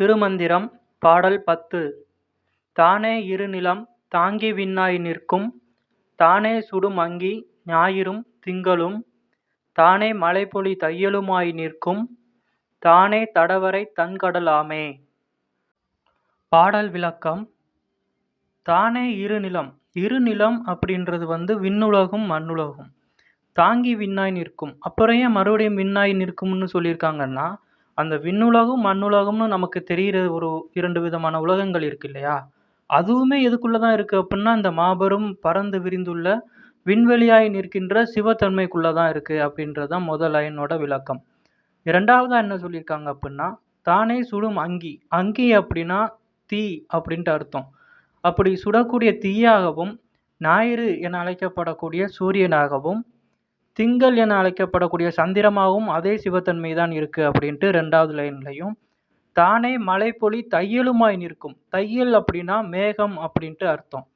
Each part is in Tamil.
திருமந்திரம் பாடல் பத்து. தானே இருநிலம் தாங்கி விண்ணாய் நிற்கும். தானே சுடும் அங்கி ஞாயிறும் திங்களும். தானே மழைபொழி தையலுமாய் நிற்கும். தானே தடவரை தன்கடலாமே. பாடல் விளக்கம். தானே இருநிலம் இருநிலம் அப்படின்றது வந்து விண்ணுலகும் மண்ணுலகும். தாங்கி விண்ணாய் நிற்கும். அப்புறம் ஏன் மறுபடியும் விண்ணாய் நிற்கும்னு சொல்லியிருக்காங்கன்னா அந்த விண்ணுலகும் மண்ணுலகம்னு நமக்கு தெரிகிற ஒரு இரண்டு விதமான உலகங்கள் இருக்கு இல்லையா? அதுவுமே எதுக்குள்ளே தான் இருக்குது அப்படின்னா இந்த மாபெரும் பறந்து விரிந்துள்ள விண்வெளியாய் நிற்கின்ற சிவத்தன்மைக்குள்ளே தான் இருக்குது அப்படின்றது தான் முதல் லைனோட விளக்கம். இரண்டாவதாக என்ன சொல்லியிருக்காங்க அப்படின்னா தானே சுடும் அங்கி. அங்கி அப்படின்னா தீ அப்படின்ட்டு அர்த்தம். அப்படி சுடக்கூடிய தீயாகவும் ஞாயிறு என அழைக்கப்படக்கூடிய சூரியனாகவும் திங்கள் என அழைக்கப்படக்கூடிய சந்திரமாகவும் அதே சிவத்தன்மை தான் இருக்குது அப்படின்ட்டு ரெண்டாவது லைன்லையும் தானே மலைப்பொழி தையலுமாய் நிற்கும். தையல் அப்படின்னா மேகம் அப்படின்ட்டு அர்த்தம்.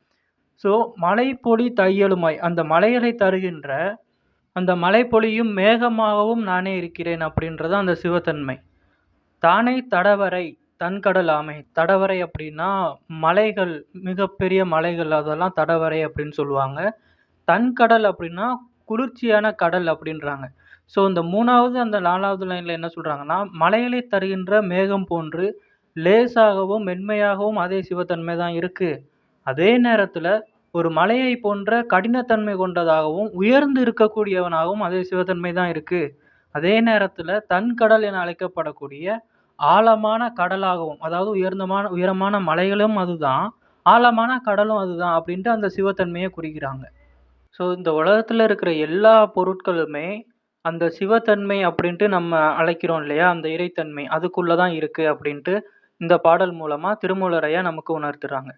ஸோ மலைப்பொழி தையலுமாய் அந்த மலைகளை தருகின்ற அந்த மலைப்பொழியும் மேகமாகவும் நானே இருக்கிறேன் அப்படின்றது அந்த சிவத்தன்மை. தானே தடவரை தன்கடல் ஆமை. தடவரை அப்படின்னா மலைகள் மிகப்பெரிய மலைகள் அதெல்லாம் தடவரை அப்படின்னு சொல்லுவாங்க. தன்கடல் அப்படின்னா குளிர்ச்சியான கடல் அப்படின்றாங்க. ஸோ இந்த மூணாவது அந்த நாலாவது லைனில் என்ன சொல்கிறாங்கன்னா மலைகளை தருகின்ற மேகம் போன்று லேசாகவும் மென்மையாகவும் அதே சிவத்தன்மை தான் இருக்குது அதே நேரத்தில் ஒரு மலையை போன்ற கடினத்தன்மை கொண்டதாகவும் உயர்ந்து இருக்கக்கூடியவனாகவும் அதே சிவத்தன்மை தான் இருக்குது அதே நேரத்தில் தன்கடல் என அழைக்கப்படக்கூடிய ஆழமான கடலாகவும் அதாவது உயர்ந்தமான உயரமான மலைகளும் அதுதான் ஆழமான கடலும் அதுதான் அப்படின்ட்டு அந்த சிவத்தன்மையை குறிக்கிறாங்க. ஸோ இந்த உலகத்தில் இருக்கிற எல்லா பொருட்களுமே அந்த சிவத்தன்மை அப்படின்ட்டு நம்ம அழைக்கிறோம் இல்லையா? அந்த இறைத்தன்மை அதுக்குள்ளே தான் இருக்குது அப்படின்ட்டு இந்த பாடல் மூலமாக திருமூலரையா நமக்கு உணர்த்துறாங்க.